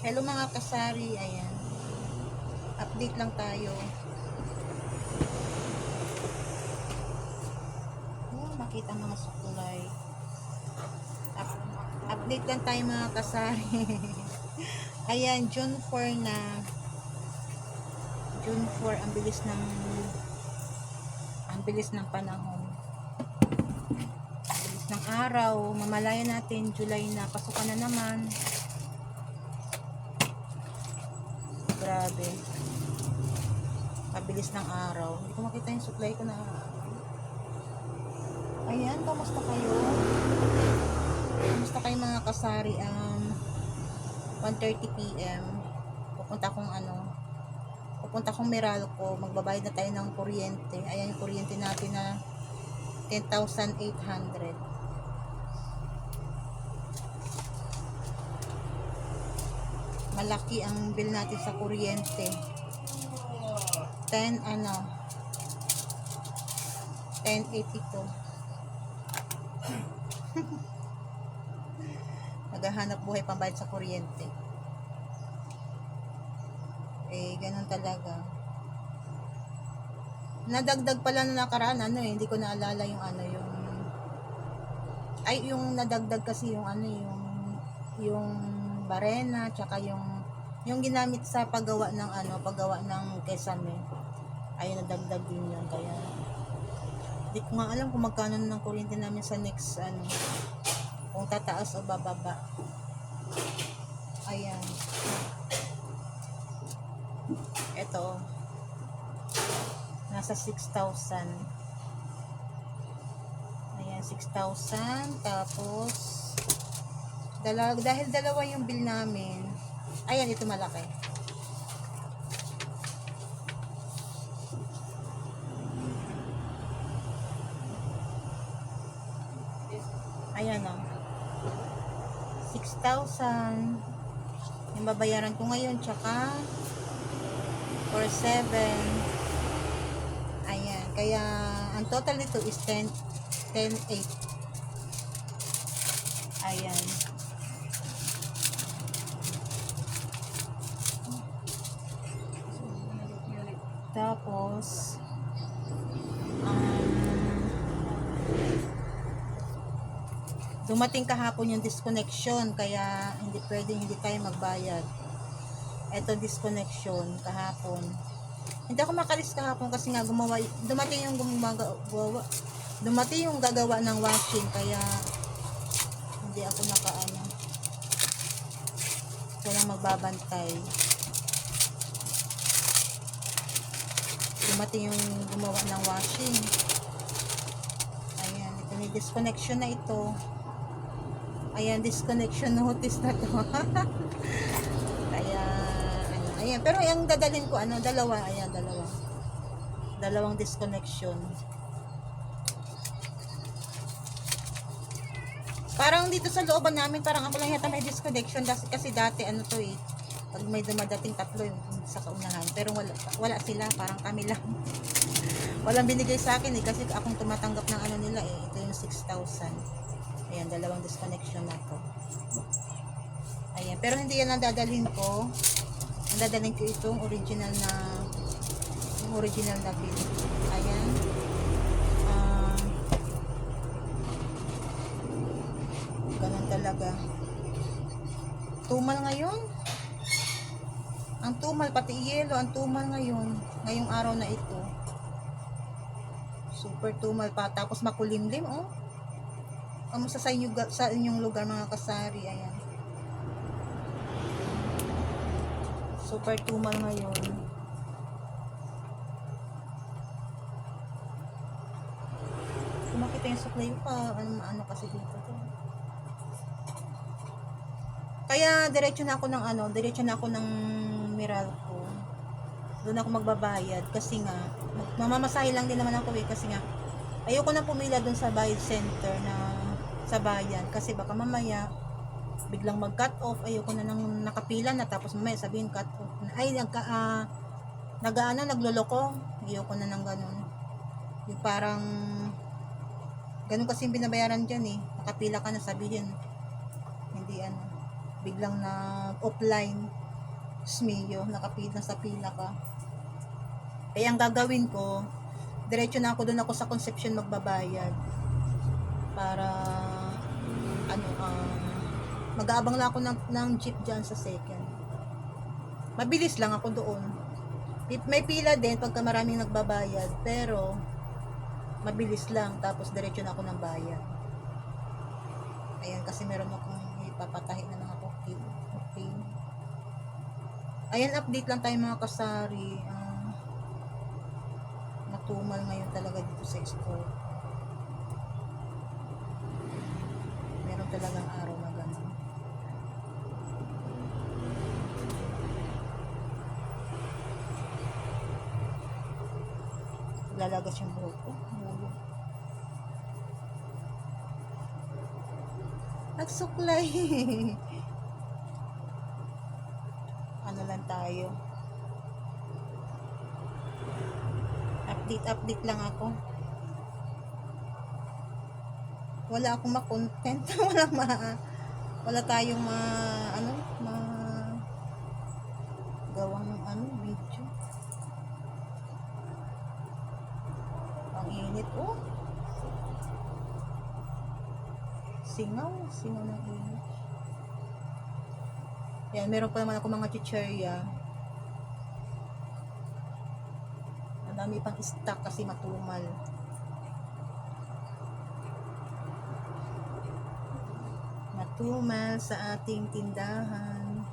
Hello mga kasari, ayan. Update lang tayo. Oh, makita mga sukulay. Up- update lang tayo mga kasari. ayan, June 4 na. June 4, ang bilis ng ang bilis ng panahon. Ang bilis ng araw. Mamalaya natin, July na. Pasukan na naman. Grabe. Kabilis ng araw. Hindi ko makita yung supply ko na. Ayan, kamusta kayo? Kamusta kayo mga kasari? Um, 1.30 p.m. Pupunta kong ano, pupunta kong Meralco. Magbabayad na tayo ng kuryente. Ayan yung kuryente natin na 10,800. Malaki ang bill natin sa kuryente. 10 ano? 1082 naghahanap buhay pambayad sa kuryente. Eh ganun talaga. Nadagdag pala na nakaraan ano eh hindi ko naalala yung ano yung ay yung nadagdag kasi yung ano yung yung barena tsaka yung yung ginamit sa paggawa ng ano paggawa ng kesame ay nadagdag din yun kaya di ko nga alam kung magkano ng kuryente namin sa next ano kung tataas o bababa. Ayan. Eto nasa 6,000 ayan 6,000 tapos dala, dahil dalawa yung bill namin ayan ito malaki. Ayan o 6,000 yung babayaran ko ngayon tsaka for 7 ayan kaya ang total nito is 10 10,8 ayan Tapos, um, dumating kahapon yung disconnection, kaya hindi pwedeng hindi tayo magbayad. Ito disconnection kahapon. Hindi ako makalis kahapon kasi nga gumawa, dumating yung gumawa- dumating yung gagawa ng washing, kaya hindi ako nakaano. Walang magbabantay. Dumating yung gumawa ng washing. Ayan, ito may disconnection na ito. Ayan, disconnection notice na to. Kaya, ano, ayan. Pero yung dadalhin ko, ano, dalawa, ayan, dalawa. Dalawang disconnection. Parang dito sa looban namin, parang ako lang yata may disconnection kasi, kasi dati, ano to eh, pag may dumadating tatlo yung sa kaunahan. Pero wala, wala sila parang kami lang. Walang binigay sa akin eh kasi akong tumatanggap ng ano nila eh ito yung 6,000 ayan dalawang disconnection na to. Ayan pero hindi yan ang dadalhin ko. Ang dadalhin ko itong original na yung original na bill ayan. Um, ganun talaga. Tumal ngayon ang tumal, pati yelo, ang tumal ngayon. Ngayong araw na ito. Super tumal pa. Tapos makulimlim, oh. Kamusta sa, inyo, sa inyong lugar, mga kasari? Ayan. Super tumal ngayon. Kung makita yung supply pa, ano, ano kasi dito to. Kaya diretso na ako ng ano, diretso na ako ng Meralco. Doon ako magbabayad kasi nga mamamasahe lang din naman ako eh kasi nga ayoko na pumila doon sa bayad center na sa bayan kasi baka mamaya biglang mag-cut off ayoko na nang nakapila na tapos mamaya sabihin cut off ay nagka uh, nagaano nagloloko ayoko na nang ganun yung parang ganun kasi yung binabayaran dyan eh nakapila ka na sabihin hindi ano biglang na offline smiyo nakapila sa pila ka. Kaya ang gagawin ko diretso na ako doon ako sa conception magbabayad. Para ano um, mag-aabang lang ako ng, ng jeep dyan sa second. Mabilis lang ako doon. May- pila din pagka maraming nagbabayad pero mabilis lang tapos diretso na ako ng bayad. Ayan kasi meron akong ipapatahi na mga ayan update lang tayo mga kasari. Ah, matumal ngayon talaga dito sa store. Meron talagang araw na ganun. Lalagas yung buhok ko. Nagsuklay ano lang tayo. Update update lang ako. Wala akong ma-content. Wala ma wala tayong ma ano ma gawang ano video. Ang init oh. Singaw singaw ng init yan meron pa naman ako mga chicherya. Ang dami pang stock kasi matumal. Matumal sa ating tindahan.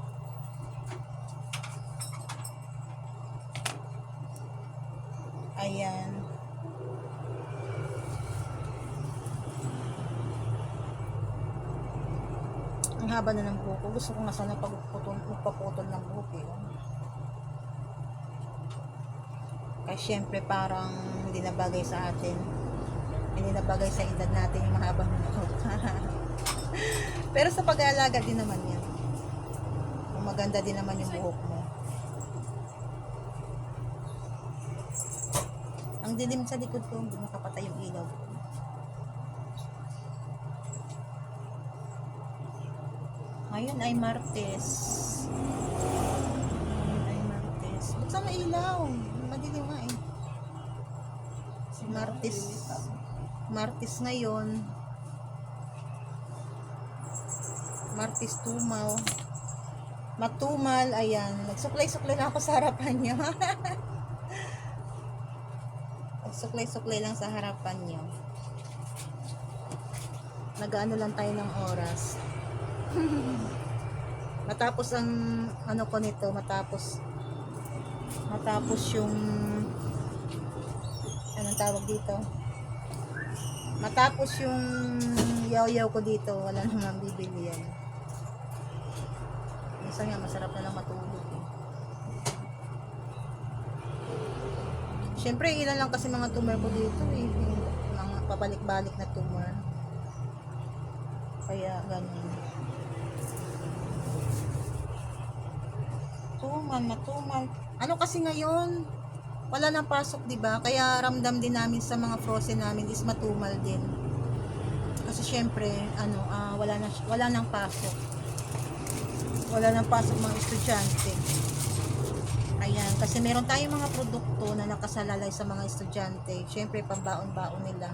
Ayan. Ang haba na ng. Gusto ko nga sana pagputol, magpaputol ng buhok eh. Kasi syempre parang hindi na bagay sa atin. Hindi na bagay sa edad natin yung mahabang buhok. Pero sa pag-aalaga din naman yan. Kung maganda din naman yung buhok mo. Ang dilim sa likod ko, hindi makapatay yung ilaw Ngayon ay Martes. Ngayon ay Martes. Ba't sa ilaw? Madilim nga eh. Martes. Martes ngayon. Martes tumaw. Matumal, ayan. Nagsuklay-suklay lang ako sa harapan niyo. Nagsuklay-suklay lang sa harapan niyo. Nagaano lang tayo ng oras. matapos ang ano ko nito matapos matapos yung anong tawag dito? Matapos yung yaw-yaw ko dito wala namang bibili yan. Minsan nga masarap na lang matulog eh. syempre ilan lang kasi mga tumor ko dito eh. Mga pabalik-balik na tumor. Kaya ganun Tuman, matuman. Ano kasi ngayon, wala nang pasok, 'di ba? Kaya ramdam din namin sa mga frozen namin is matumal din. Kasi syempre, ano, ah, wala na wala nang pasok. Wala nang pasok mga estudyante. Ayan, kasi meron tayong mga produkto na nakasalalay sa mga estudyante. Syempre, pambaon-baon nila.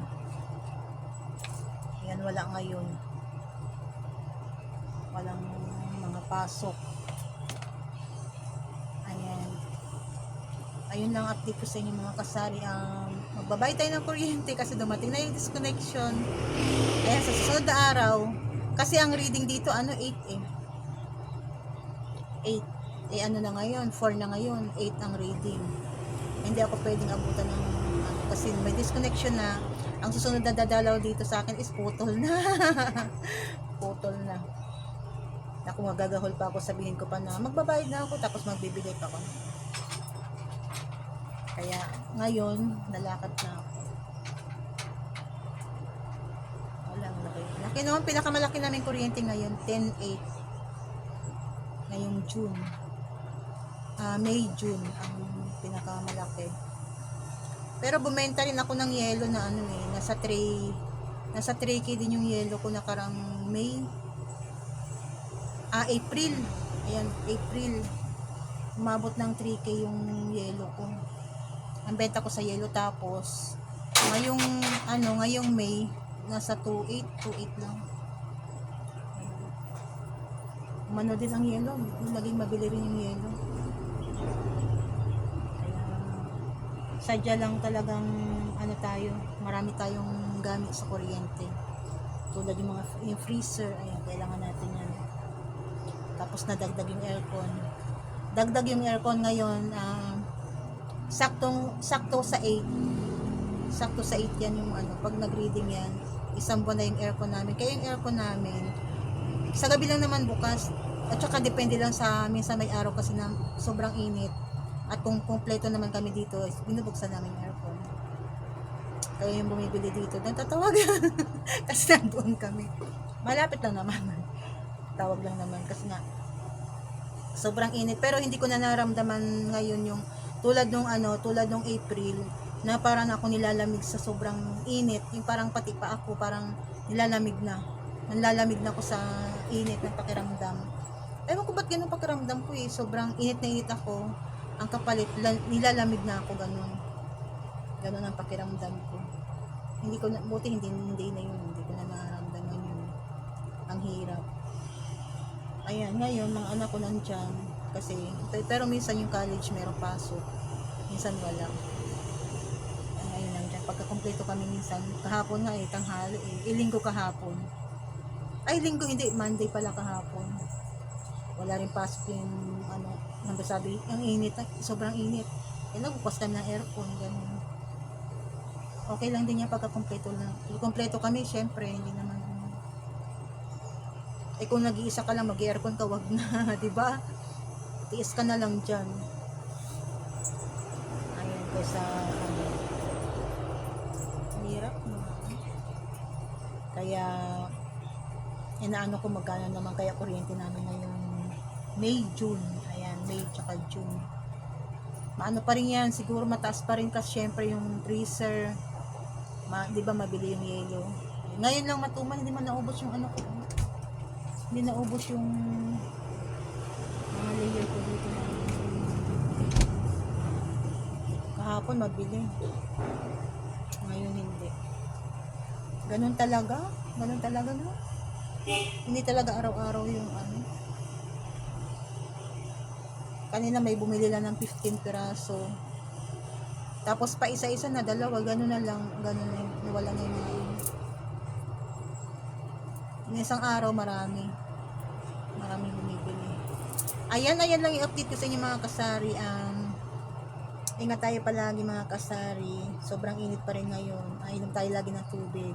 Ayan, wala ngayon. Walang mga pasok. Ayun lang update ko sa inyo mga kasari. Um, magbabay tayo ng kuryente kasi dumating na yung disconnection. Ayan, sa susunod na araw, kasi ang reading dito, ano, 8 eh. 8. Eh, ano na ngayon? 4 na ngayon. 8 ang reading. Hindi ako pwedeng abutan ng, ano, kasi may disconnection na. Ang susunod na dadalaw dito sa akin is putol na. putol na. Ako magagahol pa ako, sabihin ko pa na magbabayad na ako tapos magbibigay pa ako. Kaya ngayon, nalakad na ako. Walang laki. Laki naman, pinakamalaki namin kuryente ngayon, 10.8. Ngayong June. Ah, May, June, ang pinakamalaki. Pero bumenta rin ako ng yelo na ano eh, nasa 3, nasa 3K din yung yelo ko nakarang May, Ah, April. Ayan, April. Umabot ng 3K yung yellow ko. Ang benta ko sa yellow tapos ngayong ano, ngayong May nasa 2.8, 2.8 lang. Umano din ang yellow, naging mabili rin yung yellow. Sadya lang talagang ano tayo, marami tayong gamit sa kuryente. Tulad yung mga yung freezer, ayan, kailangan natin yan. Tapos nadagdag yung aircon. Dagdag yung aircon ngayon, ah, saktong sakto sa 8. Sakto sa 8 yan yung ano, pag nag-reading yan, isang buwan na yung aircon namin. Kaya yung aircon namin, sa gabi lang naman bukas. At saka depende lang sa minsan may araw kasi na sobrang init. At kung kumpleto naman kami dito, binubuksan namin yung aircon. Kaya yung bumibili dito, natatawag. kasi nandoon kami. Malapit lang naman. Tawag lang naman kasi nga sobrang init pero hindi ko na naramdaman ngayon yung tulad nung ano tulad nung April na parang ako nilalamig sa sobrang init. Yung parang pati pa ako parang nilalamig na. Nanlalamig na ako sa init ng pakiramdam. Ewan ko ba't ganun pakiramdam ko eh. Sobrang init na init ako. Ang kapalit la- nilalamig na ako ganun. Ganun ang pakiramdam ko. Hindi ko na buti hindi hindi na yun. Hindi ko na nararamdaman yun. Ang hirap. Ayan, ngayon, mga anak ko nandyan. Kasi, pero minsan yung college meron pasok. Minsan wala. Ay, Ngayon nandyan. Pagka kumpleto kami minsan, kahapon nga eh, tanghali eh. Ilinggo kahapon. Ay, linggo hindi. Monday pala kahapon. Wala rin pasok yung, ano, nang sabi, ang init, ah, sobrang init. Eh, nagbukas kami ng aircon, ganun. Okay lang din yan pagka kumpleto lang. Kumpleto kami, syempre, hindi naman, eh kung nag-iisa ka lang mag-aircon ka, wag na, 'di ba? Tiis ka na lang diyan. Ayun kaysa ano. ang Hirap no. Kaya inaano ko magkano naman kaya kuryente namin ngayon May, June. Ayan, May tsaka June. Maano pa rin yan, siguro mataas pa rin kasi syempre yung freezer. Ma, 'di ba mabili yung yelo. Ngayon lang matuman, hindi man naubos yung ano ko hindi naubos yung mga layer kahapon mabili. Ngayon hindi. Ganun talaga? Ganun talaga no? Hindi talaga araw-araw yung ano. Kanina may bumili lang ng 15 piraso. Tapos pa isa-isa na dalawa ganun na lang ganun na yung nawala na yung mga yun. Isang araw marami. Maraming bumibili. Ayan, ayan lang yung update ko sa inyo mga kasari. Um, ingat tayo palagi mga kasari. Sobrang init pa rin ngayon. Ah, inom tayo lagi ng tubig.